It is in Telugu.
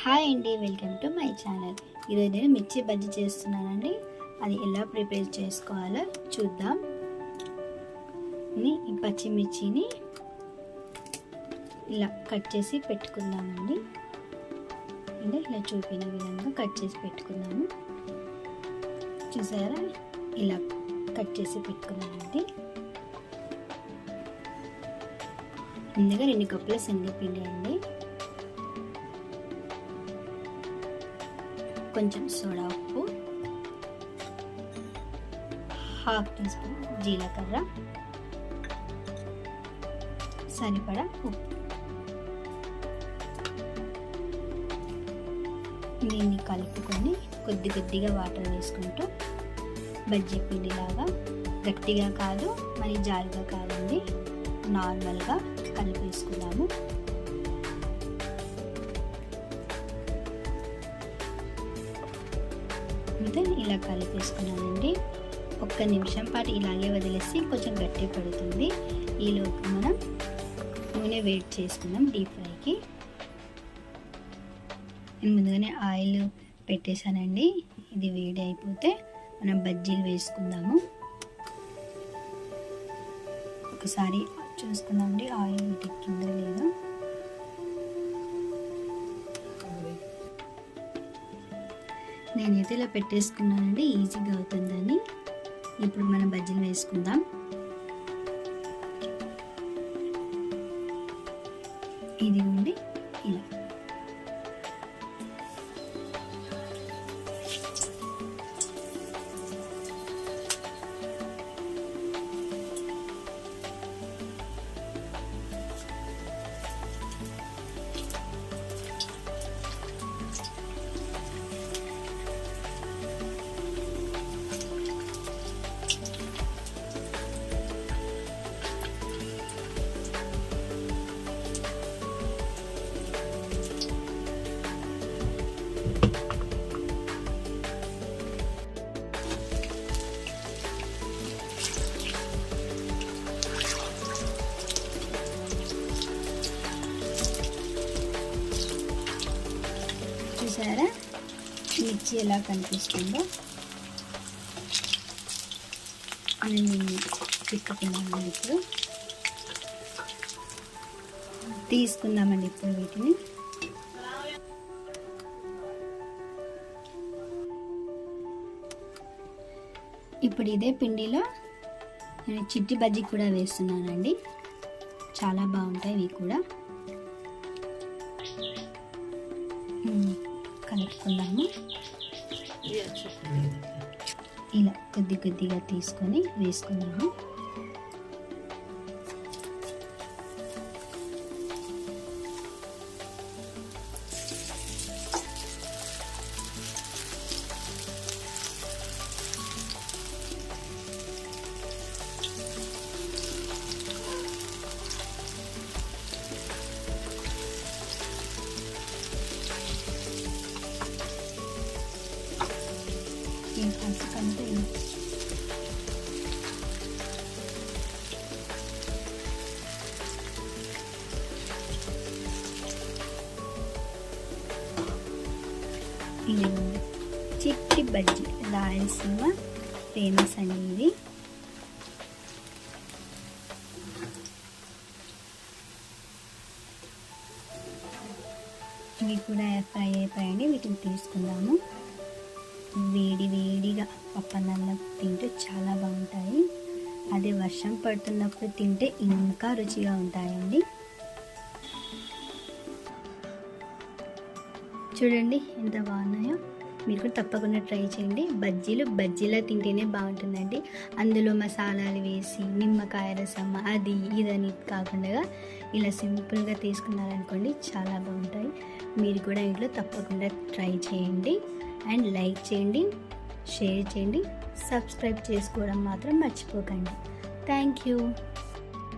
హాయ్ అండి వెల్కమ్ టు మై ఛానల్. ఈరోజు నేను మిర్చి బజ్జీ చేస్తున్నానండి. అది ఎలా ప్రిపేర్ చేసుకోవాలో చూద్దాం. ఈ పచ్చిమిర్చిని ఇలా కట్ చేసి పెట్టుకుందామండి. అంటే ఇలా చూపిన విధంగా కట్ చేసి పెట్టుకుందాము. చూసారా? ఇలా కట్ చేసి పెట్టుకున్నామండి ముందుగా రెండు కప్పుల శనగపిండి అండి. కొంచెం సోడా ఉప్పు హాఫ్ టీ స్పూన్ జీలకర్ర సరిపడా ఉప్పు. దీన్ని కలుపుకొని కొద్ది కొద్దిగా వాటర్ వేసుకుంటూ బజ్జీ పిండిలాగా గట్టిగా కాదు మరి జారుగా కాదండి నార్మల్గా కలిపేసుకున్నాము. అయితే ఇలా కలిపేసుకున్నానండి. ఒక్క నిమిషం పాటు ఇలాగే వదిలేసి కొంచెం గట్టి పడుతుంది. ఈలోపు మనం నూనె వెయిట్ చేసుకుందాం డీప్ ఫ్రైకి. నేను ముందుగానే ఆయిల్ పెట్టేశానండి. ఇది వేడి అయిపోతే మనం బజ్జీలు వేసుకుందాము. ఒకసారి చూసుకుందామండి ఆయిల్ ఎక్కిందో నేనైతే ఇలా పెట్టేసుకున్నానండి ఈజీగా అవుతుందని. ఇప్పుడు మనం బజ్జీలు వేసుకుందాం. చూసారా? మిర్చి ఎలా కనిపిస్తుందో? నేను తిక్కుతున్నాను ఇప్పుడు. తీసుకుందామండి ఇప్పుడు వీటిని. ఇప్పుడు ఇదే పిండిలో నేను చిట్టి బజ్జీ కూడా వేస్తున్నానండి. చాలా బాగుంటాయి ఇవి కూడా. కలుపుకుందాము. ఇలా కొద్ది కొద్దిగా తీసుకొని వేసుకున్నాము. ఈ పసుకంతా చిట్టి బజ్జీ రాయలసీమ ఫేమస్ అండి ఇది ఇవి కూడా ఫ్రై అయిపోయాయండి వీటిని తీసుకుందాము. వేడి వేడిగా పప్పన్నం తింటే చాలా బాగుంటాయి. అదే వర్షం పడుతున్నప్పుడు తింటే ఇంకా రుచిగా ఉంటాయండి. చూడండి ఎంత బాగున్నాయో. మీరు కూడా తప్పకుండా ట్రై చేయండి. బజ్జీలు బజ్జీలా తింటేనే బాగుంటుందండి. అందులో మసాలాలు వేసి నిమ్మకాయ రసం అది ఇదని కాకుండా ఇలా సింపుల్గా తీసుకున్నారనుకోండి చాలా బాగుంటాయి. మీరు కూడా ఇంట్లో తప్పకుండా ట్రై చేయండి. అండ్ లైక్ చేయండి షేర్ చేయండి సబ్స్క్రైబ్ చేసుకోవడం మాత్రం మర్చిపోకండి. Thank you.